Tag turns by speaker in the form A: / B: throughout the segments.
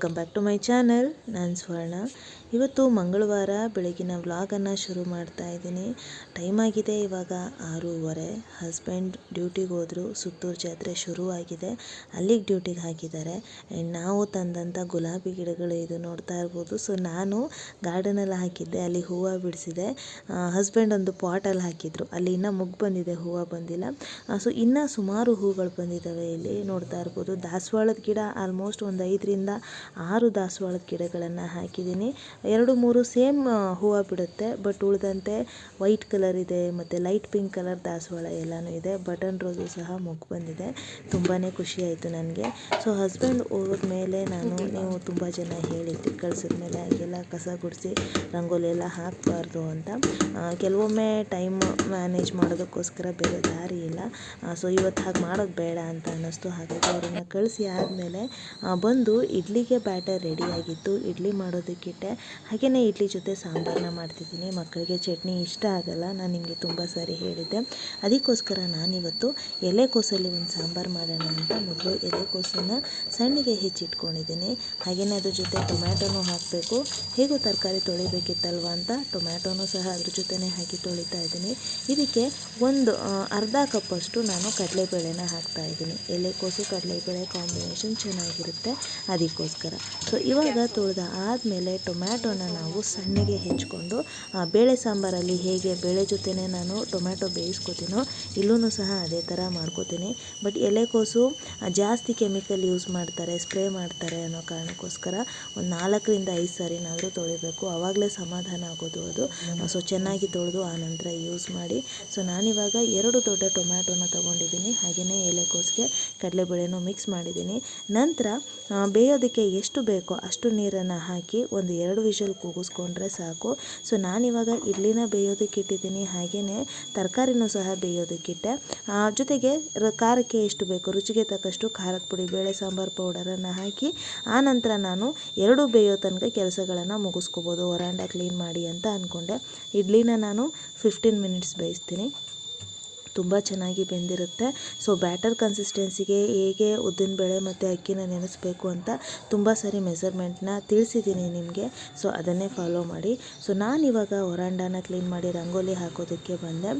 A: friends welcome back to my channel ನಾನು ಸ್ವರ್ಣ ಇವತ್ತು ಮಂಗಳವಾರ ಬೆಳಗಿನ ವ್ಲಾಗನ್ನು ಶುರು ಮಾಡ್ತಾ ಇದ್ದೀನಿ. ಟೈಮ್ ಆಗಿದೆ ಇವಾಗ ಆರೂವರೆ. ಹಸ್ಬೆಂಡ್ ಡ್ಯೂಟಿಗೆ ಹೋದರು, ಸುತ್ತೂರು ಜಾತ್ರೆ ಆಗಿದೆ ಅಲ್ಲಿಗೆ ಡ್ಯೂಟಿಗೆ ಹಾಕಿದ್ದಾರೆ. ಆ್ಯಂಡ್ ನಾವು ತಂದಂಥ ಗುಲಾಬಿ ಗಿಡಗಳು ಇದು ನೋಡ್ತಾ ಇರ್ಬೋದು. ಸೊ ನಾನು ಗಾರ್ಡನಲ್ಲಿ ಹಾಕಿದ್ದೆ, ಅಲ್ಲಿ ಹೂವು ಬಿಡಿಸಿದೆ. ಹಸ್ಬೆಂಡ್ ಒಂದು ಪಾಟಲ್ಲಿ ಹಾಕಿದ್ರು. ಅಲ್ಲಿ ಇನ್ನೂ ಮುಗ್ಗು ಬಂದಿದೆ, ಹೂವು ಬಂದಿಲ್ಲ. ಸೊ ಇನ್ನೂ ಸುಮಾರು ಹೂಗಳು ಬಂದಿದ್ದಾವೆ ಇಲ್ಲಿ ನೋಡ್ತಾ ಇರ್ಬೋದು. ದಾಸವಾಳದ ಗಿಡ ಆಲ್ಮೋಸ್ಟ್ ಒಂದು ಐದರಿಂದ ಆರು ದಾಸವಾಳದ ಗಿಡಗಳನ್ನು ಹಾಕಿದ್ದೀನಿ. ಎರಡು ಮೂರು ಸೇಮ್ ಹೂವು ಬಿಡುತ್ತೆ. ಬಟ್ ಉಳಿದಂತೆ ವೈಟ್ ಕಲರ್ ಇದೆ, ಮತ್ತು ಲೈಟ್ ಪಿಂಕ್ ಕಲರ್ ದಾಸವಾಳ ಎಲ್ಲನೂ ಇದೆ. ಬಟನ್ ರೋಸು ಸಹ ಮುಗ್ಗು ಬಂದಿದೆ. ತುಂಬಾ ಖುಷಿ ಆಯಿತು ನನಗೆ. ಸೊ ಹಸ್ಬೆಂಡ್ ಹೋದ ಮೇಲೆ ನಾನು ನೀವು ತುಂಬ ಜನ ಹೇಳಿದ್ದು, ಕಳ್ಸಿದ ಮೇಲೆ ಹಾಗೆಲ್ಲ ಕಸ ಗುಡಿಸಿ ರಂಗೋಲಿ ಎಲ್ಲ ಹಾಕಬಾರ್ದು ಅಂತ. ಕೆಲವೊಮ್ಮೆ ಟೈಮ್ ಮ್ಯಾನೇಜ್ ಮಾಡೋದಕ್ಕೋಸ್ಕರ ಬೇರೆ ದಾರಿ ಇಲ್ಲ. ಸೊ ಇವತ್ತು ಹಾಗೆ ಮಾಡೋದು ಬೇಡ ಅಂತ ಅನ್ನಿಸ್ತು. ಹಾಗಾಗಿ ಅವರನ್ನು ಕಳಿಸಿ ಆದಮೇಲೆ ಬಂದು ಇಡ್ಲಿಗೆ ಬ್ಯಾಟರ್ ರೆಡಿ ಆಗಿತ್ತು. ಇಡ್ಲಿ ಮಾಡೋದಕ್ಕಿಟ್ಟೆ. ಹಾಗೆಯೇ ಇಡ್ಲಿ ಜೊತೆ ಸಾಂಬಾರನ್ನ ಮಾಡ್ತಿದ್ದೀನಿ. ಮಕ್ಕಳಿಗೆ ಚಟ್ನಿ ಇಷ್ಟ ಆಗಲ್ಲ, ನಾನು ನಿಮಗೆ ತುಂಬ ಸಾರಿ ಹೇಳಿದ್ದೆ. ಅದಕ್ಕೋಸ್ಕರ ನಾನಿವತ್ತು ಎಲೆಕೋಸಲ್ಲಿ ಒಂದು ಸಾಂಬಾರು ಮಾಡೋಣ ಅಂತ ಮೊದಲು ಎಲೆಕೋಸನ್ನು ಸಣ್ಣಗೆ ಹೆಚ್ಚಿಟ್ಕೊಂಡಿದ್ದೀನಿ. ಹಾಗೆಯೇ ಅದ್ರ ಜೊತೆ ಟೊಮ್ಯಾಟೊನೂ ಹಾಕಬೇಕು. ಹೇಗೂ ತರಕಾರಿ ತೊಳಿಬೇಕಿತ್ತಲ್ವ ಅಂತ ಟೊಮ್ಯಾಟೊನೂ ಸಹ ಅದ್ರ ಜೊತೆನೇ ಹಾಕಿ ತೊಳಿತಾ ಇದ್ದೀನಿ. ಇದಕ್ಕೆ ಒಂದು ಅರ್ಧ ಕಪ್ಪಷ್ಟು ನಾನು ಕಡಲೆಬೇಳೆನ ಹಾಕ್ತಾ ಇದ್ದೀನಿ. ಎಲೆಕೋಸು, ಕಡಲೆಬೇಳೆ ಕಾಂಬಿನೇಷನ್ ಚೆನ್ನಾಗಿರುತ್ತೆ ಅದಕ್ಕೋಸ್ಕರ. ಸೊ ಇವಾಗ ತೊಳೆದ ಆದಮೇಲೆ ಟೊಮ್ಯಾಟೊನ ನಾವು ಸಣ್ಣಗೆ ಹೆಚ್ಕೊಂಡು ಆ, ಬೇಳೆ ಸಾಂಬಾರಲ್ಲಿ ಹೇಗೆ ಬೇಳೆ ಜೊತೆನೇ ನಾನು ಟೊಮ್ಯಾಟೊ ಬೇಯಿಸ್ಕೊತೀನೋ ಇಲ್ಲೂ ಸಹ ಅದೇ ಥರ ಮಾಡ್ಕೋತೀನಿ. ಬಟ್ ಎಲೆಕೋಸು ಜಾಸ್ತಿ ಕೆಮಿಕಲ್ ಯೂಸ್ ಮಾಡ್ತಾರೆ ಸ್ಪ್ರೇ ಮಾಡ್ತಾರೆ ಅನ್ನೋ ಕಾರಣಕ್ಕೋಸ್ಕರ ಒಂದು ನಾಲ್ಕರಿಂದ ಐದು ಸಾರಿನಾದರೂ ತೊಳಿಬೇಕು. ಆವಾಗಲೇ ಸಮಾಧಾನ ಆಗೋದು ಅದು. ಸೊ ಚೆನ್ನಾಗಿ ತೊಳೆದು ಆನಂತರ ಯೂಸ್ ಮಾಡಿ. ಸೊ ನಾನಿವಾಗ ಎರಡು ದೊಡ್ಡ ಟೊಮ್ಯಾಟೊನ ತೊಗೊಂಡಿದ್ದೀನಿ. ಹಾಗೆಯೇ ಎಲೆಕೋಸಿಗೆ ಕಡಲೆಬೇಳೆನೂ ಮಿಕ್ಸ್ ಮಾಡಿದ್ದೀನಿ. ನಂತರ ಬೇಯೋದಕ್ಕೆ ಎಷ್ಟು ಬೇಕೋ ಅಷ್ಟು ನೀರನ್ನು ಹಾಕಿ ಒಂದು ಎರಡು ವಿಷಲ್ ಕೂಗಿಸ್ಕೊಂಡ್ರೆ ಸಾಕು. ಸೊ ನಾನಿವಾಗ ಇಡ್ಲಿನ ಬೇಯೋದಕ್ಕೆ ಇಟ್ಟಿದ್ದೀನಿ ಹಾಗೆಯೇ ತರಕಾರಿನೂ ಸಹ ಬೇಯೋದಕ್ಕಿಟ್ಟೆ ಜೊತೆಗೆ ಖಾರಕ್ಕೆ ಎಷ್ಟು ಬೇಕು, ರುಚಿಗೆ ತಕ್ಕಷ್ಟು ಖಾರದ ಪುಡಿ, ಬೇಳೆ ಸಾಂಬಾರು ಪೌಡರನ್ನು ಹಾಕಿ ಆನಂತರ ನಾನು ಎರಡು ಬೇಯೋ ತನಕ ಕೆಲಸಗಳನ್ನು ಮುಗಿಸ್ಕೋಬೋದು. ಒರಾಂಡ ಕ್ಲೀನ್ ಮಾಡಿ ಅಂತ ಅಂದ್ಕೊಂಡೆ ಇಡ್ಲಿನ ನಾನು ಫಿಫ್ಟೀನ್ ಮಿನಿಟ್ಸ್ ಬೇಯಿಸ್ತೀನಿ. ತುಂಬ ಚೆನ್ನಾಗಿ ಬೆಂದಿರುತ್ತೆ. ಸೊ ಬ್ಯಾಟರ್ ಕನ್ಸಿಸ್ಟೆನ್ಸಿಗೆ ಹೇಗೆ ಉದ್ದಿನಬೇಳೆ ಮತ್ತು ಅಕ್ಕಿನ ನೆನೆಸ್ಬೇಕು ಅಂತ ತುಂಬ ಸರಿ ಮೆಸರ್ಮೆಂಟ್ನ ತಿಳಿಸಿದ್ದೀನಿ ನಿಮಗೆ. ಸೊ ಅದನ್ನೇ ಫಾಲೋ ಮಾಡಿ. ಸೊ ನಾನಿವಾಗ ಹೊರಾಂಡನ ಕ್ಲೀನ್ ಮಾಡಿ ರಂಗೋಲಿ ಹಾಕೋದಕ್ಕೆ ಬಂದೆ.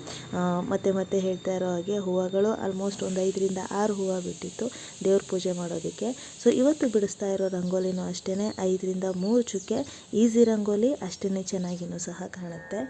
A: ಮತ್ತೆ ಮತ್ತೆ ಹೇಳ್ತಾ ಇರೋ ಹಾಗೆ ಹೂವುಗಳು ಆಲ್ಮೋಸ್ಟ್ ಒಂದು ಐದರಿಂದ ಆರು ಹೂವು ಬಿಟ್ಟಿತ್ತು ದೇವ್ರ ಪೂಜೆ ಮಾಡೋದಕ್ಕೆ. ಸೊ ಇವತ್ತು ಬಿಡಿಸ್ತಾ ಇರೋ ರಂಗೋಲಿನೂ ಅಷ್ಟೇ ಐದರಿಂದ ಮೂರು ಚುಕ್ಕೆ ಈಸಿ ರಂಗೋಲಿ ಅಷ್ಟೇ ಚೆನ್ನಾಗಿನೂ ಸಹ ಕಾಣುತ್ತೆ.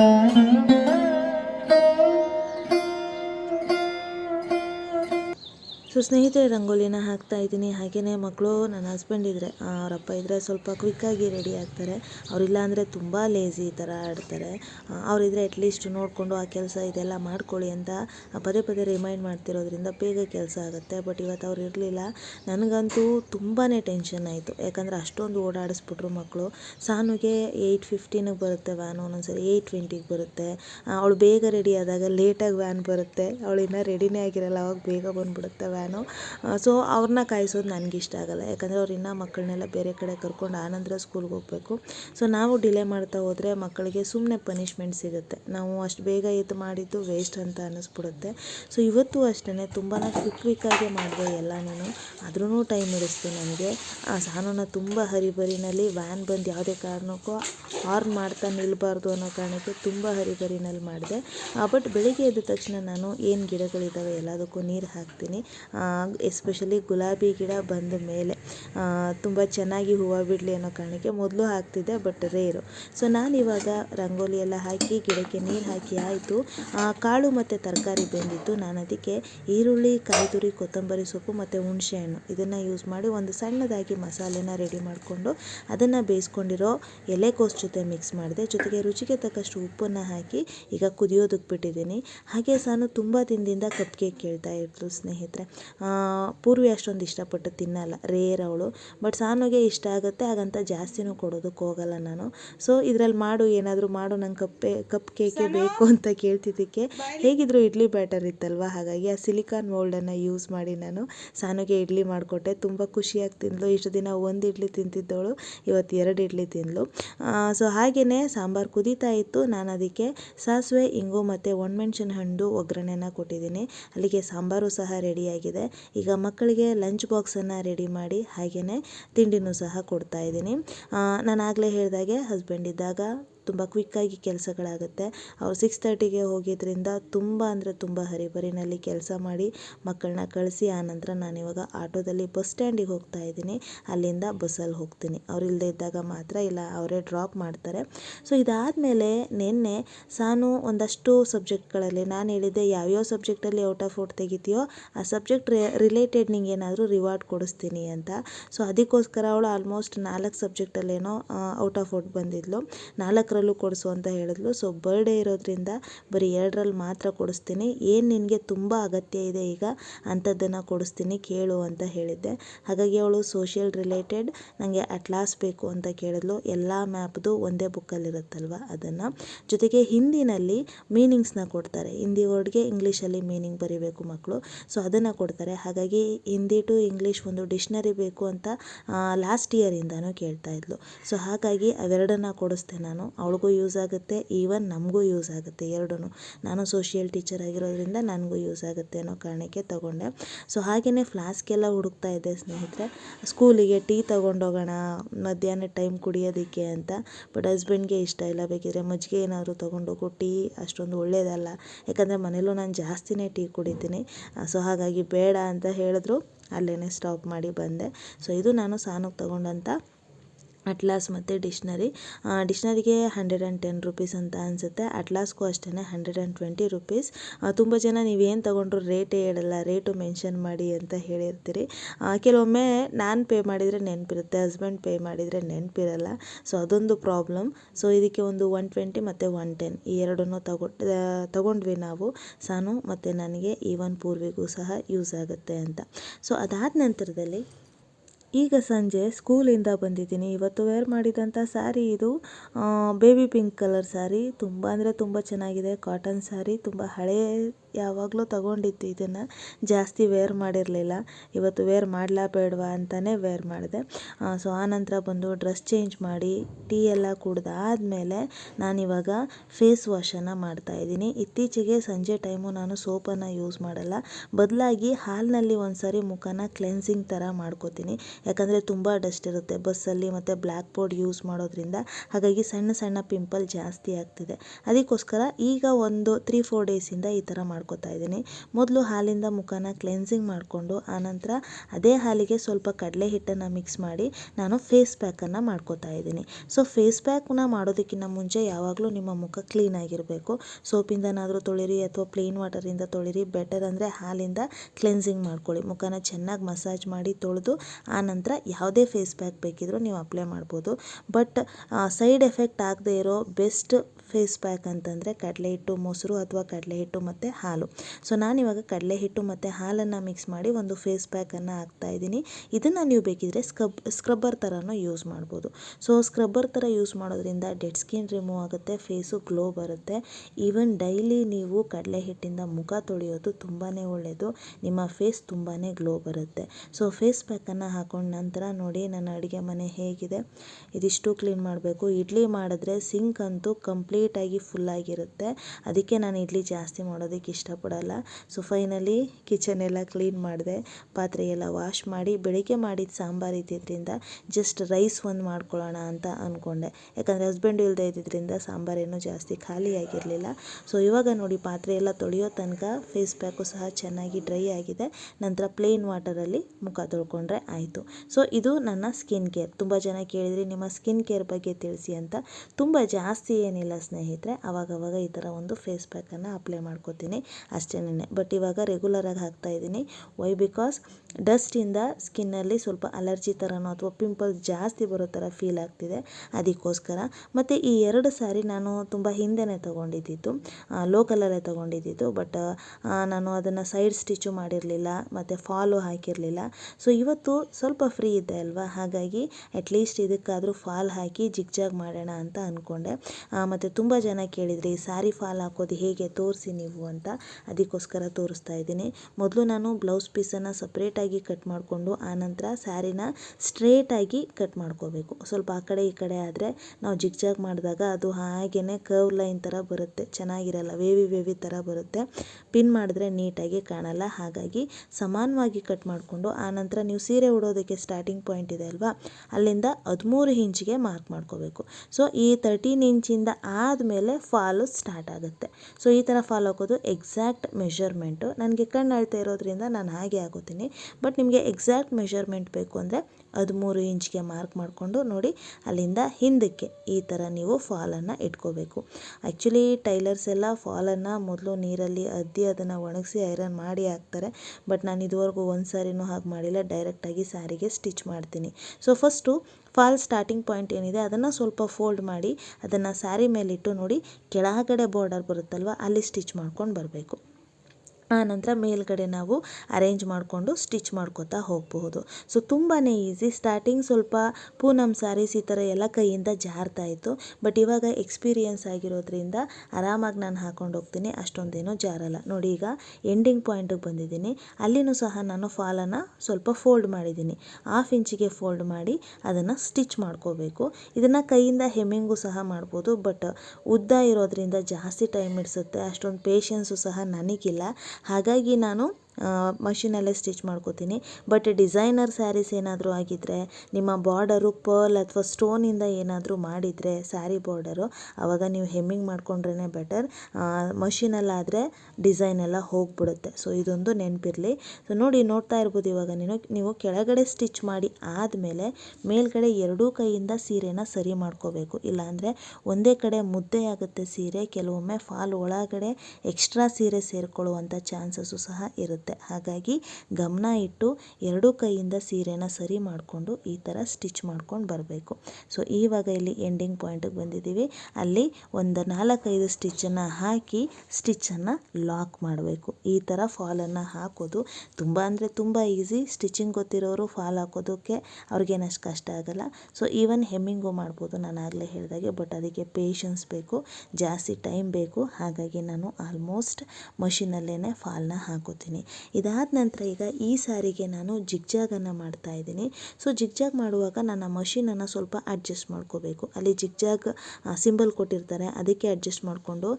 A: Thank you. ಸೊ ಸ್ನೇಹಿತರೆ ರಂಗೋಲಿನ ಹಾಕ್ತಾ ಇದ್ದೀನಿ. ಹಾಗೆಯೇ ಮಕ್ಕಳು, ನನ್ನ ಹಸ್ಬೆಂಡ್ ಇದ್ದರೆ ಅವರಪ್ಪ ಇದ್ದರೆ ಸ್ವಲ್ಪ ಕ್ವಿಕ್ಕಾಗಿ ರೆಡಿ ಆಗ್ತಾರೆ. ಅವರಿಲ್ಲ ಅಂದರೆ ತುಂಬ ಲೇಝಿ ಈ ಥರ ಆಡ್ತಾರೆ. ಅವರಿದ್ದರೆ ಅಟ್ಲೀಸ್ಟ್ ನೋಡಿಕೊಂಡು ಆ ಕೆಲಸ ಇದೆಲ್ಲ ಮಾಡ್ಕೊಳ್ಳಿ ಅಂತ ಪದೇ ಪದೇ ರಿಮೈಂಡ್ ಮಾಡ್ತಿರೋದ್ರಿಂದ ಬೇಗ ಕೆಲಸ ಆಗುತ್ತೆ. ಬಟ್ ಇವತ್ತು ಅವ್ರು ಇರಲಿಲ್ಲ. ನನಗಂತೂ ತುಂಬಾ ಟೆನ್ಷನ್ ಆಯಿತು. ಯಾಕಂದರೆ ಅಷ್ಟೊಂದು ಓಡಾಡಿಸ್ಬಿಟ್ರು ಮಕ್ಕಳು. ಸಾನುಗೆ ಏಯ್ಟ್ ಫಿಫ್ಟೀನಿಗೆ ಬರುತ್ತೆ ವ್ಯಾನು ಒಂದೊಂದ್ಸರಿ ಏಯ್ಟ್ ಟ್ವೆಂಟಿಗೆ ಬರುತ್ತೆ. ಅವಳು ಬೇಗ ರೆಡಿ ಆದಾಗ ಲೇಟಾಗಿ ವ್ಯಾನ್ ಬರುತ್ತೆ. ಅವಳು ಇನ್ನೂ ರೆಡಿನೇ ಆಗಿರಲ್ಲ. ಅವಾಗ ಬೇಗ ಬಂದುಬಿಡುತ್ತೆ ವ್ಯಾನು ಸೊ ಅವ್ರನ್ನ ಕಾಯಿಸೋದು ಇಷ್ಟ ಆಗಲ್ಲ. ಯಾಕಂದರೆ ಅವ್ರು ಇನ್ನೂ ಮಕ್ಕಳನ್ನೆಲ್ಲ ಬೇರೆ ಕಡೆ ಕರ್ಕೊಂಡು ಆನಂತರ ಸ್ಕೂಲ್ಗೆ ಹೋಗಬೇಕು. ಸೊ ನಾವು ಡಿಲೇ ಮಾಡ್ತಾ ಹೋದರೆ ಮಕ್ಕಳಿಗೆ ಸುಮ್ಮನೆ ಪನಿಷ್ಮೆಂಟ್ ಸಿಗುತ್ತೆ. ನಾವು ಅಷ್ಟು ಬೇಗ ಇದು ಮಾಡಿದ್ದು ವೇಸ್ಟ್ ಅಂತ ಅನ್ನಿಸ್ಬಿಡುತ್ತೆ. ಸೊ ಇವತ್ತು ಅಷ್ಟೇ ತುಂಬಾ ಕ್ವಿಕ್ ಕ್ವಿಕ್ಕಾಗಿ ಮಾಡಿದೆ ಎಲ್ಲನೂ ಆದ್ರೂ ಟೈಮ್ ಹಿಡಿಸ್ತು ನನಗೆ. ಆ, ಸಾನೂನ ತುಂಬ ಹರಿಬರಿನಲ್ಲಿ ವ್ಯಾನ್ ಬಂದು ಯಾವುದೇ ಕಾರಣಕ್ಕೂ ಹಾರ್ನ್ ಮಾಡ್ತಾ ನಿಲ್ಲಬಾರ್ದು ಅನ್ನೋ ಕಾರಣಕ್ಕೆ ತುಂಬ ಹರಿಬರಿನಲ್ಲಿ ಮಾಡಿದೆ. ಬಟ್ ಬೆಳಿಗ್ಗೆ ಎದ್ದ ತಕ್ಷಣ ನಾನು ಏನು ಗಿಡಗಳಿದ್ದಾವೆ ಎಲ್ಲದಕ್ಕೂ ನೀರು ಹಾಕ್ತೀನಿ. ಎಸ್ಪೆಷಲಿ ಗುಲಾಬಿ ಗಿಡ ಬಂದ ಮೇಲೆ ತುಂಬ ಚೆನ್ನಾಗಿ ಹೂವು, ಬಿಡಲಿ ಅನ್ನೋ ಕಾರಣಕ್ಕೆ ಮೊದಲು ಹಾಕ್ತಿದ್ದೆ ಬಟ್ ರೇರು ಸೊ ನಾನಿವಾಗ ರಂಗೋಲಿ ಎಲ್ಲ ಹಾಕಿ, ಗಿಡಕ್ಕೆ ನೀರು ಹಾಕಿ ಆಯಿತು. ಕಾಳು ಮತ್ತು ತರಕಾರಿ ಬೆಂದಿತ್ತು. ನಾನು ಅದಕ್ಕೆ ಈರುಳ್ಳಿ ಕಾಯಿ ತುರಿ ಕೊತ್ತಂಬರಿ ಸೊಪ್ಪು ಮತ್ತು ಹುಣಸೆಹಣ್ಣು ಇದನ್ನು ಯೂಸ್ ಮಾಡಿ ಒಂದು ಸಣ್ಣದಾಗಿ ಮಸಾಲೆನ ರೆಡಿ ಮಾಡಿಕೊಂಡು ಅದನ್ನು ಬೇಯಿಸ್ಕೊಂಡಿರೋ ಎಲೆಕೋಸ್ ಜೊತೆ ಮಿಕ್ಸ್ ಮಾಡಿದೆ. ಜೊತೆಗೆ ರುಚಿಗೆ ತಕ್ಕಷ್ಟು ಉಪ್ಪನ್ನು ಹಾಕಿ ಈಗ ಕುದಿಯೋದಕ್ಕೆ ಬಿಟ್ಟಿದ್ದೀನಿ. ಹಾಗೆ ಸಾನು ತುಂಬ ದಿನದಿಂದ ಕಪ್ ಕೇಕ್ ಕೇಳ್ತಾ ಇದ್ಲು ಸ್ನೇಹಿತರೆ. ಪೂರ್ವಿ ಅಷ್ಟೊಂದು ಇಷ್ಟಪಟ್ಟು ತಿನ್ನಲ್ಲ. ರೇರ್ ಅವಳು. ಬಟ್ ಸಾನುಗೆ ಇಷ್ಟ ಆಗುತ್ತೆ ಹಾಗಂತ ಜಾಸ್ತಿನೂ ಕೊಡೋದಕ್ಕೆ ಹೋಗಲ್ಲ ನಾನು. ಸೊ ಇದರಲ್ಲಿ ಮಾಡು ಏನಾದರೂ ಮಾಡು ನಂಗೆ ಕಪ್ಪೆ ಕಪ್ ಕೇಕೆ ಬೇಕು ಅಂತ ಕೇಳ್ತಿದ್ದಕ್ಕೆ. ಹೇಗಿದ್ರು ಇಡ್ಲಿ ಬ್ಯಾಟರ್ ಇತ್ತಲ್ವ? ಹಾಗಾಗಿ ಆ ಸಿಲಿಕಾನ್ ಮೋಲ್ಡನ್ನು ಯೂಸ್ ಮಾಡಿ ನಾನು ಸಾನುಗೆ ಇಡ್ಲಿ ಮಾಡಿಕೊಟ್ಟೆ. ತುಂಬ ಖುಷಿಯಾಗಿ ತಿಂದಳು ಇಷ್ಟು ದಿನ ಒಂದು ಇಡ್ಲಿ ತಿಂತಿದ್ದವಳು ಇವತ್ತು ಎರಡು ಇಡ್ಲಿ ತಿಂದಳು ಸೊ ಹಾಗೆಯೇ ಸಾಂಬಾರು ಕುದೀತಾ ಇತ್ತು. ನಾನು ಅದಕ್ಕೆ ಸಾಸಿವೆ ಇಂಗು ಮತ್ತು ಒಣಮೆಣ್ಸಿನ ಹಣ್ಣು ಒಗ್ಗರಣೆನ ಕೊಟ್ಟಿದ್ದೀನಿ. ಅಲ್ಲಿಗೆ ಸಾಂಬಾರು ಸಹ ರೆಡಿಯಾಗಿದೆ ಈಗ ಮಕ್ಕಳಿಗೆ ಲಂಚ್ ಬಾಕ್ಸನ್ನು ರೆಡಿ ಮಾಡಿ ಹಾಗೆಯೇ ತಿಂಡಿನೂ ಸಹ ಕೊಡ್ತಾ ಇದ್ದೀನಿ. ನಾನು ಆಗಲೇ ಹೇಳಿದಾಗೆ ಹಸ್ಬೆಂಡ್ ಇದ್ದಾಗ ತುಂಬ ಕ್ವಿಕ್ಕಾಗಿ ಕೆಲಸಗಳಾಗುತ್ತೆ. ಅವ್ರು ಸಿಕ್ಸ್ ತರ್ಟಿಗೆ ಹೋಗಿದ್ದರಿಂದ ತುಂಬ ಅಂದರೆ ತುಂಬ ಹರಿಬರಿನಲ್ಲಿ ಕೆಲಸ ಮಾಡಿ ಮಕ್ಕಳನ್ನ ಕಳಿಸಿ ಆನಂತರ ನಾನಿವಾಗ ಆಟೋದಲ್ಲಿ ಬಸ್ ಸ್ಟ್ಯಾಂಡಿಗೆ ಹೋಗ್ತಾ ಇದ್ದೀನಿ. ಅಲ್ಲಿಂದ ಬಸ್ಸಲ್ಲಿ ಹೋಗ್ತೀನಿ. ಅವ್ರು ಇಲ್ಲದೆ ಇದ್ದಾಗ ಮಾತ್ರ ಇಲ್ಲ, ಅವರೇ ಡ್ರಾಪ್ ಮಾಡ್ತಾರೆ. ಸೊ ಇದಾದಮೇಲೆ ನಿನ್ನೆ ಸಾನು ಒಂದಷ್ಟು ಸಬ್ಜೆಕ್ಟ್ಗಳಲ್ಲಿ ನಾನು ಹೇಳಿದ್ದೆ ಯಾವ್ಯಾವ ಸಬ್ಜೆಕ್ಟಲ್ಲಿ ಔಟ್ ಆಫ್ ಔಟ್ ತೆಗಿತೀಯೋ ಆ ಸಬ್ಜೆಕ್ಟ್ ರಿಲೇಟೆಡ್ ನಿಂಗೆ ಏನಾದರೂ ರಿವಾರ್ಡ್ ಕೊಡಿಸ್ತೀನಿ ಅಂತ. ಸೊ ಅದಕ್ಕೋಸ್ಕರ ಅವಳು ಆಲ್ಮೋಸ್ಟ್ ನಾಲ್ಕು ಸಬ್ಜೆಕ್ಟಲ್ಲೇನೋ ಔಟ್ ಆಫ್ ಔಟ್ ಬಂದಿದ್ಲು. ನಾಲ್ಕರಲ್ಲಿ ಕೊಡಿಸು ಅಂತ ಹೇಳಿದ್ಲು. ಸೊ ಬರ್ಡೇ ಇರೋದ್ರಿಂದ ಬರೀ ಎರಡರಲ್ಲಿ ಮಾತ್ರ ಕೊಡಿಸ್ತೀನಿ. ಏನು ನಿನಗೆ ತುಂಬ ಅಗತ್ಯ ಇದೆ ಈಗ ಅಂಥದ್ದನ್ನು ಕೊಡಿಸ್ತೀನಿ, ಕೇಳು ಅಂತ ಹೇಳಿದ್ದೆ. ಹಾಗಾಗಿ ಅವಳು ಸೋಷಿಯಲ್ ರಿಲೇಟೆಡ್ ನನಗೆ ಅಟ್ಲಾಸ್ ಬೇಕು ಅಂತ ಕೇಳಿದ್ಲು. ಎಲ್ಲ ಮ್ಯಾಪ್ದು ಒಂದೇ ಬುಕ್ಕಲ್ಲಿರುತ್ತಲ್ವ ಅದನ್ನು. ಜೊತೆಗೆ ಹಿಂದಿನಲ್ಲಿ ಮೀನಿಂಗ್ಸ್ನ ಕೊಡ್ತಾರೆ. ಹಿಂದಿ ವರ್ಡ್ಗೆ ಇಂಗ್ಲೀಷಲ್ಲಿ ಮೀನಿಂಗ್ ಬರೀಬೇಕು ಮಕ್ಕಳು ಸೊ ಅದನ್ನು ಕೊಡ್ತಾರೆ. ಹಾಗಾಗಿ ಹಿಂದಿ ಟು ಇಂಗ್ಲೀಷ್ ಒಂದು ಡಿಕ್ಷ್ನರಿ ಬೇಕು ಅಂತ ಲಾಸ್ಟ್ ಇಯರಿಂದನೂ ಕೇಳ್ತಾ ಇದ್ಲು. ಸೊ ಹಾಗಾಗಿ ಅವೆರಡನ್ನು ಕೊಡಿಸ್ದೆ ನಾನು. ಅವಳಿಗೂ ಯೂಸ್ ಆಗುತ್ತೆ ಈವನ್ ನಮಗೂ ಯೂಸ್ ಆಗುತ್ತೆ ಎರಡೂ ನಾನು ಸೋಷಿಯಲ್ ಟೀಚರ್ ಆಗಿರೋದ್ರಿಂದ ನನಗೂ ಯೂಸ್ ಆಗುತ್ತೆ ಅನ್ನೋ ಕಾರಣಕ್ಕೆ ತಗೊಂಡೆ. ಸೊ ಹಾಗೆಯೇ ಫ್ಲಾಸ್ಕೆಲ್ಲ ಹುಡುಕ್ತಾ ಇದ್ದೆ ಸ್ನೇಹಿತರೆ. ಸ್ಕೂಲಿಗೆ ಟೀ ತೊಗೊಂಡೋಗೋಣ, ಮಧ್ಯಾಹ್ನ ಟೈಮ್ ಕುಡಿಯೋದಕ್ಕೆ ಅಂತ. ಬಟ್ ಹಸ್ಬೆಂಡ್ಗೆ ಇಷ್ಟ ಇಲ್ಲ, ಬೇಕಿದ್ರೆ ಮಜ್ಜಿಗೆ ಏನಾದರೂ ತೊಗೊಂಡೋಗು ಟೀ ಅಷ್ಟೊಂದು ಒಳ್ಳೆಯದಲ್ಲ ಯಾಕಂದರೆ ಮನೇಲೂ ನಾನು ಜಾಸ್ತಿನೇ ಟೀ ಕುಡಿತೀನಿ. ಸೊ ಹಾಗಾಗಿ ಬೇಡ ಅಂತ ಹೇಳಿದ್ರು. ಅಲ್ಲೇ ಸ್ಟಾಪ್ ಮಾಡಿ ಬಂದೆ. ಸೊ ಇದು ನಾನು ಸಾನಿಗೆ ತೊಗೊಂಡಂಥ ಅಟ್ಲಾಸ್ ಮತ್ತು ಡಿಕ್ಷ್ನರಿ ಡಿಕ್ಷ್ನರಿಗೆ ಹಂಡ್ರೆಡ್ ಆ್ಯಂಡ್ ಟೆನ್ ರುಪೀಸ್ ಅಂತ ಅನಿಸುತ್ತೆ. ಅಟ್ಲಾಸ್ಗೂ ಅಷ್ಟೇ ಹಂಡ್ರೆಡ್ ಆ್ಯಂಡ್ ಟ್ವೆಂಟಿ ರುಪೀಸ್ ತುಂಬ ಜನ ನೀವೇನು ತೊಗೊಂಡ್ರು ರೇಟೇ ಹೇಳಲ್ಲ ರೇಟು ಮೆನ್ಷನ್ ಮಾಡಿ ಅಂತ ಹೇಳಿರ್ತೀರಿ. ಕೆಲವೊಮ್ಮೆ ನಾನು ಪೇ ಮಾಡಿದರೆ ನೆನಪಿರುತ್ತೆ ಹಸ್ಬೆಂಡ್ ಪೇ ಮಾಡಿದರೆ ನೆನಪಿರಲ್ಲ. ಸೊ ಅದೊಂದು ಪ್ರಾಬ್ಲಮ್ ಸೊ ಇದಕ್ಕೆ ಒಂದು ಒನ್ ಟ್ವೆಂಟಿ ಮತ್ತು ಒನ್ ಟೆನ್ ಈ ಎರಡನ್ನು ತಗೊ ತಗೊಂಡ್ವಿ ನಾವು. ಸಾನು ಮತ್ತು ನನಗೆ ಈವನ್ ಪೂರ್ವಿಗೂ ಸಹ ಯೂಸ್ ಆಗುತ್ತೆ ಅಂತ. ಸೊ ಅದಾದ ನಂತರದಲ್ಲಿ ಈಗ ಸಂಜೆ ಸ್ಕೂಲಿಂದ ಬಂದಿದ್ದೀನಿ. ಇವತ್ತು ವೇರ್ ಮಾಡಿದಂಥ ಸ್ಯಾರಿ ಇದು ಬೇಬಿ ಪಿಂಕ್ ಕಲರ್ ಸ್ಯಾರಿ ತುಂಬ ಅಂದರೆ ತುಂಬ ಚೆನ್ನಾಗಿದೆ. ಕಾಟನ್ ಸ್ಯಾರಿ ತುಂಬ ಹಳೇ ಯಾವಾಗಲೂ ತಗೊಂಡಿದ್ದು ಇದನ್ನು. ಜಾಸ್ತಿ ವೇರ್ ಮಾಡಿರಲಿಲ್ಲ. ಇವತ್ತು ವೇರ್ ಮಾಡಲಾ ಬೇಡವಾ ಅಂತಲೇ ವೇರ್ ಮಾಡಿದೆ. ಸೊ ಆನಂತರ ಬಂದು ಡ್ರೆಸ್ ಚೇಂಜ್ ಮಾಡಿ ಟೀ ಎಲ್ಲ ಕುಡ್ದಾದಮೇಲೆ ನಾನಿವಾಗ ಫೇಸ್ ವಾಶನ್ನು ಮಾಡ್ತಾಯಿದ್ದೀನಿ ಇತ್ತೀಚೆಗೆ ಸಂಜೆ ಟೈಮು ನಾನು ಸೋಪನ್ನು ಯೂಸ್ ಮಾಡಲ್ಲ. ಬದಲಾಗಿ ಹಾಲಿನಲ್ಲಿ ಒಂದು ಸಾರಿ ಮುಖನ ಕ್ಲೆನ್ಸಿಂಗ್ ಥರ ಮಾಡ್ಕೋತೀನಿ. ಯಾಕಂದರೆ ತುಂಬ ಡಸ್ಟ್ ಇರುತ್ತೆ. ಬಸ್ಸಲ್ಲಿ ಮತ್ತು ಬ್ಲ್ಯಾಕ್ ಬೋರ್ಡ್ ಯೂಸ್ ಮಾಡೋದ್ರಿಂದ ಹಾಗಾಗಿ ಸಣ್ಣ ಸಣ್ಣ ಪಿಂಪಲ್ ಜಾಸ್ತಿ ಆಗ್ತಿದೆ. ಅದಕ್ಕೋಸ್ಕರ ಈಗ ಒಂದು ತ್ರೀ ಫೋರ್ ಡೇಸಿಂದ ಈ ಥರ ಮಾಡ್ಕೋತಾ ಇದ್ದೀನಿ. ಮೊದಲು ಹಾಲಿಂದ ಮುಖನ ಕ್ಲೆನ್ಸಿಂಗ್ ಮಾಡಿಕೊಂಡು, ಆನಂತರ ಅದೇ ಹಾಲಿಗೆ ಸ್ವಲ್ಪ ಕಡಲೆ ಹಿಟ್ಟನ್ನು ಮಿಕ್ಸ್ ಮಾಡಿ ನಾನು ಫೇಸ್ ಪ್ಯಾಕನ್ನು ಮಾಡ್ಕೋತಾ ಇದ್ದೀನಿ. ಸೊ ಫೇಸ್ ಪ್ಯಾಕ್ನ ಮಾಡೋದಕ್ಕಿಂತ ಮುಂಚೆ ಯಾವಾಗಲೂ ನಿಮ್ಮ ಮುಖ ಕ್ಲೀನ್ ಆಗಿರಬೇಕು. ಸೋಪಿಂದನಾದರೂ ತೊಳಿರಿ ಅಥವಾ ಪ್ಲೇನ್ ವಾಟರಿಂದ ತೊಳಿರಿ ಬೆಟರ್ ಅಂದರೆ ಹಾಲಿಂದ ಕ್ಲೆನ್ಸಿಂಗ್ ಮಾಡ್ಕೊಳ್ಳಿ. ಮುಖನ ಚೆನ್ನಾಗಿ ಮಸಾಜ್ ಮಾಡಿ ತೊಳೆದು, ಆನಂತರ ಯಾವುದೇ ಫೇಸ್ ಪ್ಯಾಕ್ ಬೇಕಿದ್ರೂ ನೀವು ಅಪ್ಲೈ ಮಾಡ್ಬೋದು. ಬಟ್ ಸೈಡ್ ಎಫೆಕ್ಟ್ ಆಗದೆ ಇರೋ ಬೆಸ್ಟ್ ಫೇಸ್ ಪ್ಯಾಕ್ ಅಂತಂದರೆ ಕಡಲೆ ಹಿಟ್ಟು ಮೊಸರು ಅಥವಾ ಕಡಲೆ ಹಿಟ್ಟು ಮತ್ತು ಹಾಲು. ಸೊ ನಾನಿವಾಗ ಕಡಲೆ ಹಿಟ್ಟು ಮತ್ತು ಹಾಲನ್ನು ಮಿಕ್ಸ್ ಮಾಡಿ ಒಂದು ಫೇಸ್ ಪ್ಯಾಕನ್ನು ಹಾಕ್ತಾ ಇದ್ದೀನಿ. ಇದನ್ನು ನೀವು ಬೇಕಿದ್ರೆ ಸ್ಕ್ರಬ್ ಸ್ಕ್ರಬ್ಬರ್ ಥರನೂ ಯೂಸ್ ಮಾಡ್ಬೋದು. ಸೊ ಸ್ಕ್ರಬ್ಬರ್ ಥರ ಯೂಸ್ ಮಾಡೋದ್ರಿಂದ ಡೆಡ್ ಸ್ಕಿನ್ ರಿಮೂವ್ ಆಗುತ್ತೆ ಫೇಸು ಗ್ಲೋ ಬರುತ್ತೆ. ಈವನ್ ಡೈಲಿ ನೀವು ಕಡಲೆ ಹಿಟ್ಟಿಂದ ಮುಖ ತೊಳೆಯೋದು ತುಂಬಾ ಒಳ್ಳೆಯದು ನಿಮ್ಮ ಫೇಸ್ ತುಂಬಾ ಗ್ಲೋ ಬರುತ್ತೆ. ಸೊ ಫೇಸ್ ಪ್ಯಾಕನ್ನು ಹಾಕೊಂಡ ನಂತರ ನೋಡಿ ನನ್ನ ಅಡುಗೆ ಮನೆ ಹೇಗಿದೆ. ಇದಿಷ್ಟು ಕ್ಲೀನ್ ಮಾಡಬೇಕು. ಇಡ್ಲಿ ಮಾಡಿದ್ರೆ ಸಿಂಕ್ ಅಂತೂ ಕಂಪ್ಲೀಟ್ ಕಂಪ್ಲೀಟಾಗಿ ಫುಲ್ಲಾಗಿರುತ್ತೆ ಅದಕ್ಕೆ ನಾನು ಇಡ್ಲಿ ಜಾಸ್ತಿ ಮಾಡೋದಕ್ಕೆ ಇಷ್ಟಪಡಲ್ಲ. ಸೊ ಫೈನಲಿ ಕಿಚನ್ ಎಲ್ಲ ಕ್ಲೀನ್ ಮಾಡಿದೆ. ಪಾತ್ರೆ ಎಲ್ಲ ವಾಶ್ ಮಾಡಿ, ಬೆಳಿಗ್ಗೆ ಮಾಡಿದ ಸಾಂಬಾರು ಇದ್ದಿದ್ದರಿಂದ ಜಸ್ಟ್ ರೈಸ್ ಒಂದು ಮಾಡ್ಕೊಳ್ಳೋಣ ಅಂತ ಅಂದ್ಕೊಂಡೆ ಯಾಕಂದರೆ ಹಸ್ಬೆಂಡ್ ಇಲ್ಲದೆ ಇದ್ದಿದ್ದರಿಂದ ಸಾಂಬಾರೇನು ಜಾಸ್ತಿ ಖಾಲಿ ಆಗಿರಲಿಲ್ಲ. ಸೊ ಇವಾಗ ನೋಡಿ ಪಾತ್ರೆ ಎಲ್ಲ ತೊಳೆಯೋ ತನಕ ಫೇಸ್ ಪ್ಯಾಕು ಸಹ ಚೆನ್ನಾಗಿ ಡ್ರೈ ಆಗಿದೆ. ನಂತರ ಪ್ಲೇನ್ ವಾಟರಲ್ಲಿ ಮುಖ ತೊಳ್ಕೊಂಡ್ರೆ ಆಯಿತು. ಸೊ ಇದು ನನ್ನ ಸ್ಕಿನ್ ಕೇರ್ ತುಂಬ ಜನ ಕೇಳಿದ್ರಿ ನಿಮ್ಮ ಸ್ಕಿನ್ ಕೇರ್ ಬಗ್ಗೆ ತಿಳಿಸಿ ಅಂತ. ತುಂಬ ಜಾಸ್ತಿ ಏನಿಲ್ಲ ಸ್ನೇಹಿತರೆ, ಅವಾಗವಾಗ ಈ ಥರ ಒಂದು ಫೇಸ್ ಪ್ಯಾಕನ್ನು ಅಪ್ಲೈ ಮಾಡ್ಕೋತೀನಿ. ಅಷ್ಟೇನೆ ಬಟ್ ಇವಾಗ ರೆಗ್ಯುಲರಾಗಿ ಹಾಕ್ತಾಯಿದ್ದೀನಿ ವೈ ಬಿಕಾಸ್ ಡಸ್ಟಿಂದ ಸ್ಕಿನ್ನಲ್ಲಿ ಸ್ವಲ್ಪ ಅಲರ್ಜಿ ಥರನೋ ಅಥವಾ ಪಿಂಪಲ್ಸ್ ಜಾಸ್ತಿ ಬರೋ ಥರ ಫೀಲ್ ಆಗ್ತಿದೆ. ಅದಕ್ಕೋಸ್ಕರ ಮತ್ತು ಈ ಎರಡು ಸಾರಿ ನಾನು ತುಂಬ ಹಿಂದೆನೇ ಕಲರ್ ಲೋಕಲಲ್ಲೇ ತೊಗೊಂಡಿದ್ದಿತ್ತು ಬಟ್ ನಾನು ಅದನ್ನು ಸೈಡ್ ಸ್ಟಿಚ್ಚು ಮಾಡಿರಲಿಲ್ಲ, ಮತ್ತು ಫಾಲು ಹಾಕಿರಲಿಲ್ಲ. ಸೊ, ಇವತ್ತು ಸ್ವಲ್ಪ ಫ್ರೀ ಇದೆ ಅಲ್ವಾ? ಹಾಗಾಗಿ ಅಟ್ಲೀಸ್ಟ್ ಇದಕ್ಕಾದರೂ ಫಾಲ್ ಹಾಕಿ ಜಿಗ್ಜಾಗ್ ಮಾಡೋಣ ಅಂತ ಅಂದ್ಕೊಂಡೆ ಮತ್ತು ತುಂಬ ಜನ ಕೇಳಿದ್ರಿ ಸಾರಿ ಫಾಲ್ ಹಾಕೋದು ಹೇಗೆ? ತೋರಿಸಿ ನೀವು ಅಂತ. ಅದಕ್ಕೋಸ್ಕರ ತೋರಿಸ್ತಾ ಇದ್ದೀನಿ. ಮೊದಲು ನಾನು ಬ್ಲೌಸ್ ಪೀಸನ್ನು ಸಪ್ರೇಟಾಗಿ ಕಟ್ ಮಾಡಿಕೊಂಡು ಆನಂತರ ಸ್ಯಾರಿನ ಸ್ಟ್ರೇಟಾಗಿ ಕಟ್ ಮಾಡ್ಕೋಬೇಕು. ಸ್ವಲ್ಪ ಆ ಕಡೆ ಈ ಕಡೆ ಆದರೆ ನಾವು ಜಿಗ್ಜಾಗ್ ಮಾಡಿದಾಗ ಅದು ಹಾಗೇ ಕರ್ವ್ ಲೈನ್ ಥರ ಬರುತ್ತೆ. ಚೆನ್ನಾಗಿರಲ್ಲ, ವೇವಿ ವೇವಿ ಥರ ಬರುತ್ತೆ. ಪಿನ್ ಮಾಡಿದ್ರೆ ನೀಟಾಗಿ ಕಾಣಲ್ಲ. ಹಾಗಾಗಿ ಸಮಾನವಾಗಿ ಕಟ್ ಮಾಡಿಕೊಂಡು ಆನಂತರ ನೀವು ಸೀರೆ ಉಡೋದಕ್ಕೆ ಸ್ಟಾರ್ಟಿಂಗ್ ಪಾಯಿಂಟ್ ಇದೆ ಅಲ್ವಾ? ಅಲ್ಲಿಂದ ಹದಿಮೂರು ಇಂಚಿಗೆ ಮಾರ್ಕ್ ಮಾಡ್ಕೋಬೇಕು. ಸೊ ಈ ತರ್ಟೀನ್ ಇಂಚಿಂದ ಆದಮೇಲೆ ಫಾಲು ಸ್ಟಾರ್ಟ್ ಆಗುತ್ತೆ. ಸೊ ಈ ಥರ ಫಾಲ್ ಹಾಕೋದು ಎಕ್ಸಾಕ್ಟ್ ಮೆಷರ್ಮೆಂಟು ನನಗೆ ಕಣ್ಣು ಅಳ್ತಾ ಇರೋದ್ರಿಂದ ನಾನು ಹಾಗೆ ಹಾಕೋತೀನಿ. ಬಟ್ ನಿಮಗೆ ಎಕ್ಸಾಕ್ಟ್ ಮೆಷರ್ಮೆಂಟ್ ಬೇಕು ಅಂದರೆ ಹದಿಮೂರು ಇಂಚ್ಗೆ ಮಾರ್ಕ್ ಮಾಡಿಕೊಂಡು ನೋಡಿ ಅಲ್ಲಿಂದ ಹಿಂದಕ್ಕೆ ಈ ಥರ ನೀವು ಫಾಲನ್ನು ಇಟ್ಕೋಬೇಕು. ಆ್ಯಕ್ಚುಲಿ ಟೈಲರ್ಸ್ ಎಲ್ಲ ಫಾಲನ್ನು ಮೊದಲು ನೀರಲ್ಲಿ ಅದ್ದಿ ಅದನ್ನು ಒಣಗಿಸಿ ಐರನ್ ಮಾಡಿ ಹಾಕ್ತಾರೆ. ಬಟ್ ನಾನು ಇದುವರೆಗೂ ಒಂದು ಸಾರಿನೂ ಹಾಗೆ ಮಾಡಿಲ್ಲ, ಡೈರೆಕ್ಟಾಗಿ ಸ್ಯಾರಿಗೆ ಸ್ಟಿಚ್ ಮಾಡ್ತೀನಿ. So first fall starting point ಏನಿದೆ ಅದನ್ನು ಸ್ವಲ್ಪ ಫೋಲ್ಡ್ ಮಾಡಿ ಅದನ್ನು ಸ್ಯಾರಿ ಮೇಲಿಟ್ಟು ನೋಡಿ ಕೆಳಗಡೆ ಬಾರ್ಡರ್ ಬರುತ್ತಲ್ವ, ಅಲ್ಲಿ ಸ್ಟಿಚ್ ಮಾಡ್ಕೊಂಡು ಬರಬೇಕು. ಆನಂತರ ಮೇಲ್ಗಡೆ ನಾವು ಅರೇಂಜ್ ಮಾಡಿಕೊಂಡು ಸ್ಟಿಚ್ ಮಾಡ್ಕೋತಾ ಹೋಗಬಹುದು. ಸೊ ತುಂಬಾ ಈಸಿ ಸ್ಟಾರ್ಟಿಂಗ್ ಸ್ವಲ್ಪ ಪೂನಮ್ ಸ್ಯಾರೀಸ್ ಈ ಥರ ಎಲ್ಲ ಕೈಯಿಂದ ಜಾರ್ತಾ ಇತ್ತು. ಬಟ್ ಇವಾಗ ಎಕ್ಸ್ಪೀರಿಯನ್ಸ್ ಆಗಿರೋದ್ರಿಂದ ಆರಾಮಾಗಿ ನಾನು ಹಾಕೊಂಡು ಹೋಗ್ತೀನಿ. ಅಷ್ಟೊಂದೇನೂ ಜಾರಲ್ಲ. ನೋಡಿ, ಈಗ ಎಂಡಿಂಗ್ ಪಾಯಿಂಟಿಗೆ ಬಂದಿದ್ದೀನಿ. ಅಲ್ಲಿನೂ ಸಹ ನಾನು ಫಾಲನ್ನು ಸ್ವಲ್ಪ ಫೋಲ್ಡ್ ಮಾಡಿದ್ದೀನಿ. ಹಾಫ್ ಇಂಚಿಗೆ ಫೋಲ್ಡ್ ಮಾಡಿ ಅದನ್ನು ಸ್ಟಿಚ್ ಮಾಡ್ಕೋಬೇಕು. ಇದನ್ನು ಕೈಯಿಂದ ಹೆಮ್ಮಿಂಗು ಸಹ ಮಾಡ್ಬೋದು. ಬಟ್ ಉದ್ದ ಇರೋದ್ರಿಂದ ಜಾಸ್ತಿ ಟೈಮ್ ಹಿಡಿಸುತ್ತೆ. ಅಷ್ಟೊಂದು ಪೇಷನ್ಸು ಸಹ ನನಗಿಲ್ಲ. ಹಾಗಾಗಿ ನಾನು ಮಷಿನಲ್ಲೇ ಸ್ಟಿಚ್ ಮಾಡ್ಕೋತೀನಿ. ಬಟ್ ಡಿಸೈನರ್ ಸ್ಯಾರೀಸ್ ಏನಾದರೂ ಆಗಿದ್ದರೆ ನಿಮ್ಮ ಬಾರ್ಡರು ಪರ್ಲ್ ಅಥವಾ ಸ್ಟೋನಿಂದ ಏನಾದರೂ ಮಾಡಿದರೆ ಸ್ಯಾರಿ ಬಾರ್ಡರು ಆವಾಗ ನೀವು ಹೆಮ್ಮಿಂಗ್ ಮಾಡ್ಕೊಂಡ್ರೇ ಬೆಟರ್ ಮಷಿನಲ್ಲಾದರೆ ಡಿಸೈನ್ ಎಲ್ಲ ಹೋಗ್ಬಿಡುತ್ತೆ. ಸೊ ಇದೊಂದು ನೆನಪಿರಲಿ. ಸೊ ನೋಡಿ ನೋಡ್ತಾ ಇರ್ಬೋದು ಇವಾಗ ನೀನು. ನೀವು ಕೆಳಗಡೆ ಸ್ಟಿಚ್ ಮಾಡಿ ಆದಮೇಲೆ ಮೇಲ್ಗಡೆ ಎರಡೂ ಕೈಯಿಂದ ಸೀರೆನ ಸರಿ ಮಾಡ್ಕೋಬೇಕು. ಇಲ್ಲಾಂದರೆ ಒಂದೇ ಕಡೆ ಮುದ್ದೆ ಆಗುತ್ತೆ ಸೀರೆ, ಕೆಲವೊಮ್ಮೆ ಫಾಲ್ ಒಳಗಡೆ ಎಕ್ಸ್ಟ್ರಾ ಸೀರೆ ಸೇರಿಕೊಳ್ಳುವಂಥ ಚಾನ್ಸಸ್ಸು ಸಹ ಇರುತ್ತೆ. ಹಾಗಾಗಿ ಗಮನ ಇಟ್ಟು ಎರಡೂ ಕೈಯಿಂದ ಸೀರೆನ ಸರಿ ಮಾಡಿಕೊಂಡು ಈ ಥರ ಸ್ಟಿಚ್ ಮಾಡ್ಕೊಂಡು ಬರಬೇಕು. ಸೊ ಇವಾಗ ಇಲ್ಲಿ ಎಂಡಿಂಗ್ ಪಾಯಿಂಟಿಗೆ ಬಂದಿದ್ದೀವಿ. ಅಲ್ಲಿ ಒಂದು ನಾಲ್ಕೈದು ಸ್ಟಿಚ್ಚನ್ನು ಹಾಕಿ ಸ್ಟಿಚ್ಚನ್ನು ಲಾಕ್ ಮಾಡಬೇಕು. ಈ ಥರ ಫಾಲನ್ನು ಹಾಕೋದು ತುಂಬ ಅಂದರೆ ತುಂಬ ಈಸಿ ಸ್ಟಿಚಿಂಗ್ ಗೊತ್ತಿರೋರು ಫಾಲ್ ಹಾಕೋದಕ್ಕೆ ಅವ್ರಿಗೇನಷ್ಟು ಕಷ್ಟ ಆಗಲ್ಲ. ಸೊ ಈವನ್ ಹೆಮ್ಮಿಂಗು ಮಾಡ್ಬೋದು. ನಾನು ಆಗಲೇ ಹೇಳಿದಾಗೆ ಬಟ್ ಅದಕ್ಕೆ ಪೇಷನ್ಸ್ ಬೇಕು. ಜಾಸ್ತಿ ಟೈಮ್ ಬೇಕು. ಹಾಗಾಗಿ ನಾನು ಆಲ್ಮೋಸ್ಟ್ ಮಷಿನಲ್ಲೇ ಫಾಲ್ನ ಹಾಕೋತೀನಿ. ಇದಾದ ನಂತರ ಈಗ ಈ ಸಾರಿಗೆ ನಾನು ಜಿಗ್ಜಾಗನ್ನು ಮಾಡ್ತಾ ಇದ್ದೀನಿ. ಸೊ ಜಿಗ್ಜಾಗ್ ಮಾಡುವಾಗ ನನ್ನ ಮಷೀನನ್ನು ಸ್ವಲ್ಪ ಅಡ್ಜಸ್ಟ್ ಮಾಡ್ಕೋಬೇಕು. ಅಲ್ಲಿ ಜಿಗ್ಜಾಗ್ ಸಿಂಬಲ್ ಕೊಟ್ಟಿರ್ತಾರೆ, ಅದಕ್ಕೆ ಅಡ್ಜಸ್ಟ್ ಮಾಡಿಕೊಂಡು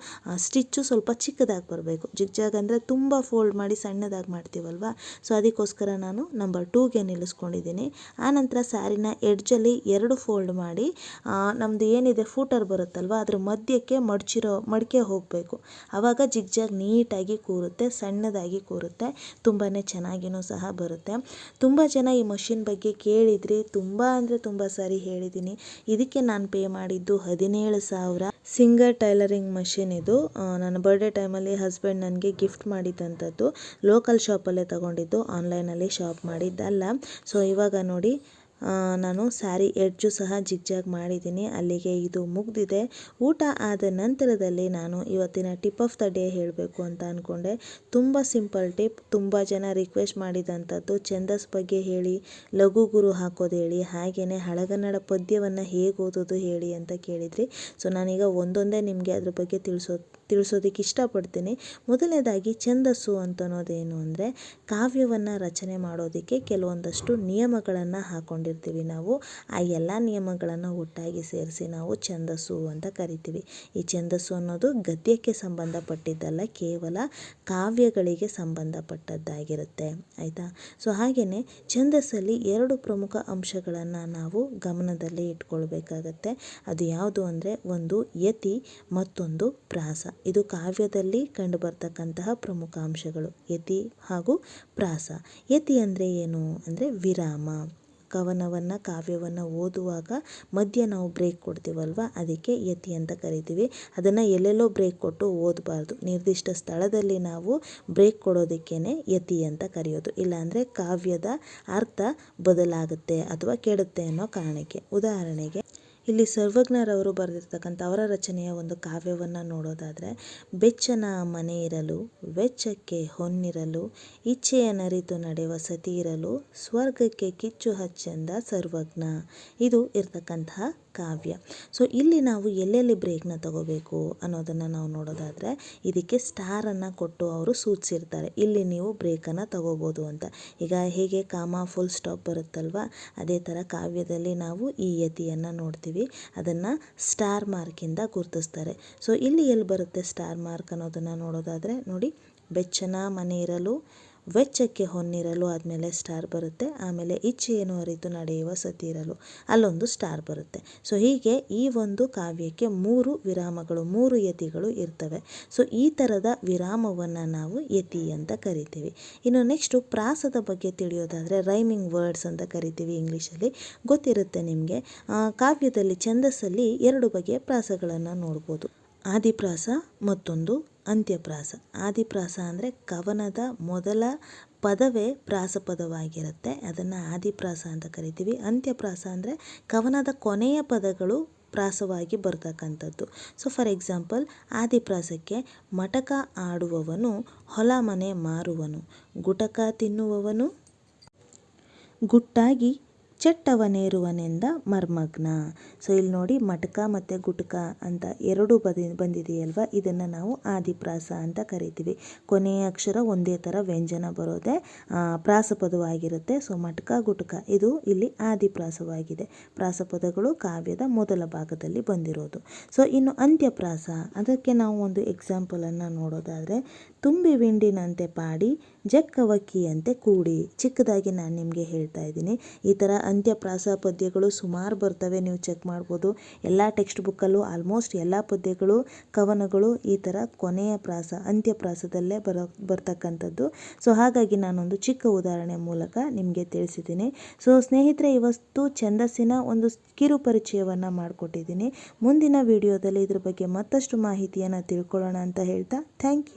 A: ಸ್ಟಿಚ್ಚು ಸ್ವಲ್ಪ ಚಿಕ್ಕದಾಗಿ ಬರಬೇಕು. ಜಿಗ್ಜಾಗ್ ಅಂದರೆ ತುಂಬ ಫೋಲ್ಡ್ ಮಾಡಿ ಸಣ್ಣದಾಗಿ ಮಾಡ್ತೀವಲ್ವ? ಸೊ ಅದಕ್ಕೋಸ್ಕರ ನಾನು ನಂಬರ್ ಟೂಗೆ ನಿಲ್ಲಿಸ್ಕೊಂಡಿದ್ದೀನಿ. ಆನಂತರ ಸ್ಯಾರಿನ ಎಡ್ಜಲ್ಲಿ ಎರಡು ಫೋಲ್ಡ್ ಮಾಡಿ ನಮ್ಮದು ಏನಿದೆ ಫೂಟರ್ ಬರುತ್ತಲ್ವ, ಅದ್ರ ಮಧ್ಯಕ್ಕೆ ಮಡ್ಚಿರೋ, ಮಡಿಕೆ ಹೋಗಬೇಕು. ಆವಾಗ ಜಿಗ್ಜಾಗ್ ನೀಟಾಗಿ ಕೂರುತ್ತೆ, ಸಣ್ಣದಾಗಿ ಕೂರುತ್ತೆ. ತುಂಬಾ ಚೆನ್ನಾಗಿಯೂ ಸಹ ಬರುತ್ತೆ. ತುಂಬ ಜನ ಈ ಮಷಿನ್ ಬಗ್ಗೆ ಕೇಳಿದ್ರಿ, ತುಂಬ ಅಂದರೆ ತುಂಬ ಸಾರಿ ಹೇಳಿದ್ದೀನಿ ಇದಕ್ಕೆ ನಾನು ಪೇ ಮಾಡಿದ್ದು ಹದಿನೇಳು ಸಾವಿರ. ಸಿಂಗರ್ ಟೈಲರಿಂಗ್ ಮಷಿನ್ ಇದು. ನನ್ನ ಬರ್ಡೇ ಟೈಮಲ್ಲಿ ಹಸ್ಬೆಂಡ್ ನನಗೆ ಗಿಫ್ಟ್ ಮಾಡಿದ್ದಂಥದ್ದು ಲೋಕಲ್ ಶಾಪಲ್ಲೇ ತೊಗೊಂಡಿದ್ದು, ಆನ್ಲೈನಲ್ಲಿ ಶಾಪ್ ಮಾಡಿದ್ದಲ್ಲ. ಸೊ, ಇವಾಗ ನೋಡಿ ನಾನು ಸ್ಯಾರಿ ಎಡ್ಜು ಸಹ ಜಿಗ್ಜಾಗ್ ಮಾಡಿದ್ದೀನಿ. ಅಲ್ಲಿಗೆ ಇದು ಮುಗ್ದಿದೆ. ಊಟ ಆದ ನಂತರದಲ್ಲಿ ನಾನು ಇವತ್ತಿನ ಟಿಪ್ ಆಫ್ ದ ಡೇ ಹೇಳಬೇಕು ಅಂತ ಅಂದ್ಕೊಂಡೆ ತುಂಬ ಸಿಂಪಲ್ ಟಿಪ್. ತುಂಬ ಜನ ರಿಕ್ವೆಸ್ಟ್ ಮಾಡಿದಂಥದ್ದು ಛಂದಸ್ ಬಗ್ಗೆ ಹೇಳಿ, ಲಘು ಗುರು ಹಾಕೋದು ಹೇಳಿ ಹಾಗೆಯೇ ಹಳಗನ್ನಡ ಪದ್ಯವನ್ನು ಹೇಗೆ ಓದೋದು ಹೇಳಿ ಅಂತ ಕೇಳಿದ್ರಿ. ಸೊ ನಾನೀಗ ಒಂದೊಂದೇ ನಿಮಗೆ ಅದ್ರ ಬಗ್ಗೆ ತಿಳಿಸೋ, ತಿಳಿಸೋದಕ್ಕೆ ಇಷ್ಟಪಡ್ತೀನಿ. ಮೊದಲನೇದಾಗಿ ಛಂದಸ್ಸು ಅಂತ ಅನ್ನೋದೇನು ಅಂದರೆ, ಕಾವ್ಯವನ್ನು ರಚನೆ ಮಾಡೋದಕ್ಕೆ ಕೆಲವೊಂದಷ್ಟು ನಿಯಮಗಳನ್ನು ಹಾಕ್ಕೊಂಡಿರ್ತಾರೆ ತಿಳ್ಕೊಂಡಿರ್ತೀವಿ ನಾವು. ಆ ಎಲ್ಲ ನಿಯಮಗಳನ್ನು ಒಟ್ಟಾಗಿ ಸೇರಿಸಿ ನಾವು ಛಂದಸ್ಸು ಅಂತ ಕರಿತೀವಿ. ಈ ಛಂದಸ್ಸು ಅನ್ನೋದು ಗದ್ಯಕ್ಕೆ ಸಂಬಂಧಪಟ್ಟಿದ್ದಲ್ಲ, ಕೇವಲ ಕಾವ್ಯಗಳಿಗೆ ಸಂಬಂಧಪಟ್ಟದ್ದಾಗಿರುತ್ತೆ. ಆಯಿತಾ? ಸೊ ಹಾಗೆಯೇ ಛಂದಸ್ಸಲ್ಲಿ ಎರಡು ಪ್ರಮುಖ ಅಂಶಗಳನ್ನು ನಾವು ಗಮನದಲ್ಲಿ ಇಟ್ಕೊಳ್ಬೇಕಾಗತ್ತೆ. ಅದು ಯಾವುದು ಅಂದರೆ ಒಂದು ಯತಿ, ಮತ್ತೊಂದು ಪ್ರಾಸ. ಇದು ಕಾವ್ಯದಲ್ಲಿ ಕಂಡುಬರ್ತಕ್ಕಂತಹ ಪ್ರಮುಖ ಅಂಶಗಳು, ಯತಿ ಹಾಗೂ ಪ್ರಾಸ. ಯತಿ ಅಂದರೆ ಏನು? ಅಂದರೆ ವಿರಾಮ. ಕವನವನ್ನು, ಕಾವ್ಯವನ್ನು ಓದುವಾಗ ಮಧ್ಯೆ ನಾವು ಬ್ರೇಕ್ ಕೊಡ್ತೀವಲ್ವ? ಅದಕ್ಕೆ ಯತಿ ಅಂತ ಕರಿತೀವಿ. ಅದನ್ನು ಎಲ್ಲೆಲ್ಲೋ ಬ್ರೇಕ್ ಕೊಟ್ಟು ಓದಬಾರ್ದು. ನಿರ್ದಿಷ್ಟ ಸ್ಥಳದಲ್ಲಿ ನಾವು ಬ್ರೇಕ್ ಕೊಡೋದಕ್ಕೇ ಯತಿ ಅಂತ ಕರೆಯೋದು. ಇಲ್ಲಾಂದರೆ ಕಾವ್ಯದ ಅರ್ಥ ಬದಲಾಗುತ್ತೆ ಅಥವಾ ಕೆಡುತ್ತೆ ಅನ್ನೋ ಕಾರಣಕ್ಕೆ. ಉದಾಹರಣೆಗೆ ಇಲ್ಲಿ ಸರ್ವಜ್ಞರವರು ಬರೆದಿರ್ತಕ್ಕಂಥ ಅವರ ರಚನೆಯ ಒಂದು ಕಾವ್ಯವನ್ನು ನೋಡೋದಾದರೆ, ಬೆಚ್ಚನ ಮನೆ ಇರಲು, ವೆಚ್ಚಕ್ಕೆ ಹೊನ್ನಿರಲು, ಇಚ್ಛೆಯ ನರಿತು ನಡೆವ ಸತಿ ಇರಲು, ಸ್ವರ್ಗಕ್ಕೆ ಕಿಚ್ಚು ಹಚ್ಚೆಂದ ಸರ್ವಜ್ಞ. ಇದು ಇರ್ತಕ್ಕಂತಹ ಕಾವ್ಯ. ಸೊ ಇಲ್ಲಿ ನಾವು ಎಲ್ಲೆಲ್ಲಿ ಬ್ರೇಕ್ನ ತಗೋಬೇಕು ಅನ್ನೋದನ್ನು ನಾವು ನೋಡೋದಾದರೆ, ಇದಕ್ಕೆ ಸ್ಟಾರನ್ನು ಕೊಟ್ಟು ಅವರು ಸೂಚಿಸಿರ್ತಾರೆ. ಇಲ್ಲಿ ನೀವು ಬ್ರೇಕನ್ನು ತಗೋಬೋದು ಅಂತ. ಈಗ ಹೇಗೆ ಕಾಮ ಫುಲ್ ಸ್ಟಾಪ್ ಬರುತ್ತಲ್ವ? ಅದೇ ಥರ ಕಾವ್ಯದಲ್ಲಿ ನಾವು ಈ ಯತಿಯನ್ನು ನೋಡ್ತೀವಿ. ಅದನ್ನು ಸ್ಟಾರ್ ಮಾರ್ಕಿಂದ ಗುರುತಿಸ್ತಾರೆ. ಸೊ ಇಲ್ಲಿ ಎಲ್ಲಿ ಬರುತ್ತೆ ಸ್ಟಾರ್ ಮಾರ್ಕ್ ಅನ್ನೋದನ್ನು ನೋಡೋದಾದರೆ, ನೋಡಿ, ಬೆಚ್ಚನ ಮನೆ ಇರಲು ವೆಚ್ಚಕ್ಕೆ ಹೊನ್ನಿರಲು ಆದಮೇಲೆ ಸ್ಟಾರ್ ಬರುತ್ತೆ, ಆಮೇಲೆ ಇಚ್ಛೆಯನ್ನು ಅರಿತು ನಡೆಯುವ ಸತಿ ಇರಲು, ಅಲ್ಲೊಂದು ಸ್ಟಾರ್ ಬರುತ್ತೆ. ಸೊ ಹೀಗೆ ಈ ಒಂದು ಕಾವ್ಯಕ್ಕೆ ಮೂರು ವಿರಾಮಗಳು, ಮೂರು ಯತಿಗಳು ಇರ್ತವೆ. ಸೊ ಈ ಥರದ ವಿರಾಮವನ್ನು ನಾವು ಯತಿ ಅಂತ ಕರಿತೀವಿ. ಇನ್ನು ನೆಕ್ಸ್ಟು ಪ್ರಾಸದ ಬಗ್ಗೆ ತಿಳಿಯೋದಾದರೆ ರೈಮಿಂಗ್ ವರ್ಡ್ಸ್ ಅಂತ ಕರಿತೀವಿ ಇಂಗ್ಲೀಷಲ್ಲಿ. ಗೊತ್ತಿರುತ್ತೆ ನಿಮಗೆ. ಕಾವ್ಯದಲ್ಲಿ, ಛಂದಸ್ಸಲ್ಲಿ ಎರಡು ಬಗೆಯ ಪ್ರಾಸಗಳನ್ನು ನೋಡ್ಬೋದು. ಆದಿಪ್ರಾಸ, ಮತ್ತೊಂದು ಅಂತ್ಯಪ್ರಾಸ. ಆದಿಪ್ರಾಸ ಅಂದರೆ ಕವನದ ಮೊದಲ ಪದವೇ ಪ್ರಾಸಪದವಾಗಿರುತ್ತೆ ಅದನ್ನು ಆದಿಪ್ರಾಸ ಅಂತ ಕರಿತೀವಿ. ಅಂತ್ಯಪ್ರಾಸ ಅಂದರೆ ಕವನದ ಕೊನೆಯ ಪದಗಳು ಪ್ರಾಸವಾಗಿ ಬರ್ತಕ್ಕಂಥದ್ದು. ಸೊ ಫಾರ್ ಎಕ್ಸಾಂಪಲ್ ಆದಿಪ್ರಾಸಕ್ಕೆ ಮಟಕ ಆಡುವವನು, ಹೊಲ ಮನೆ ಮಾರುವನು, ಗುಟಕ ತಿನ್ನುವವನು, ಗುಟ್ಟಾಗಿ ಚಟ್ಟವನೇರುವನೆಂದ ಮರ್ಮಗ್ನ. ಸೊ ಇಲ್ಲಿ ನೋಡಿ ಮಟಕ ಮತ್ತು ಗುಟಕ ಅಂತ ಎರಡು ಬದಿ, ಬಂದಿದೆಯಲ್ವ? ಇದನ್ನು ನಾವು ಆದಿಪ್ರಾಸ ಅಂತ ಕರಿತೀವಿ. ಕೊನೆಯ ಅಕ್ಷರ ಒಂದೇ ಥರ ವ್ಯಂಜನ ಬರೋದೇ ಪ್ರಾಸಪದವಾಗಿರುತ್ತೆ. ಸೊ, ಮಟಕ, ಗುಟಕ, ಇದು ಇಲ್ಲಿ ಆದಿಪ್ರಾಸವಾಗಿದೆ. ಪ್ರಾಸಪದಗಳು ಕಾವ್ಯದ ಮೊದಲ ಭಾಗದಲ್ಲಿ ಬಂದಿರೋದು. ಸೊ, ಇನ್ನು ಅಂತ್ಯಪ್ರಾಸ, ಅದಕ್ಕೆ ನಾವು ಒಂದು ಎಕ್ಸಾಂಪಲನ್ನು ನೋಡೋದಾದರೆ ತುಂಬಿ ವಿಂಡಿನಂತೆ ಪಾಡಿ ಜಕ್ಕವಕ್ಕಿಯಂತೆ ಕೂಡಿ. ಚಿಕ್ಕದಾಗಿ ನಾನು ನಿಮಗೆ ಹೇಳ್ತಾ ಇದ್ದೀನಿ, ಈ ಥರ ಅಂತ್ಯಪ್ರಾಸ ಪದ್ಯಗಳು ಸುಮಾರು ಬರ್ತವೆ, ನೀವು ಚೆಕ್ ಮಾಡ್ಬೋದು. ಎಲ್ಲ ಟೆಕ್ಸ್ಟ್ ಬುಕ್ಕಲ್ಲೂ ಆಲ್ಮೋಸ್ಟ್ ಎಲ್ಲ ಪದ್ಯಗಳು, ಕವನಗಳು ಈ ಥರ ಕೊನೆಯ ಪ್ರಾಸ, ಅಂತ್ಯಪ್ರಾಸದಲ್ಲೇ ಬರೋ, ಬರ್ತಕ್ಕಂಥದ್ದು. ಸೊ ಹಾಗಾಗಿ ನಾನೊಂದು ಚಿಕ್ಕ ಉದಾಹರಣೆ ಮೂಲಕ ನಿಮಗೆ ತಿಳಿಸಿದ್ದೀನಿ. ಸೊ ಸ್ನೇಹಿತರೆ, ಇವತ್ತು ಛಂದಸ್ಸಿನ ಒಂದು ಕಿರು ಪರಿಚಯವನ್ನು ಮಾಡಿಕೊಟ್ಟಿದ್ದೀನಿ. ಮುಂದಿನ ವಿಡಿಯೋದಲ್ಲಿ ಇದ್ರ ಬಗ್ಗೆ ಮತ್ತಷ್ಟು ಮಾಹಿತಿಯನ್ನು ತಿಳ್ಕೊಳ್ಳೋಣ ಅಂತ ಹೇಳ್ತಾ ಥ್ಯಾಂಕ್ ಯು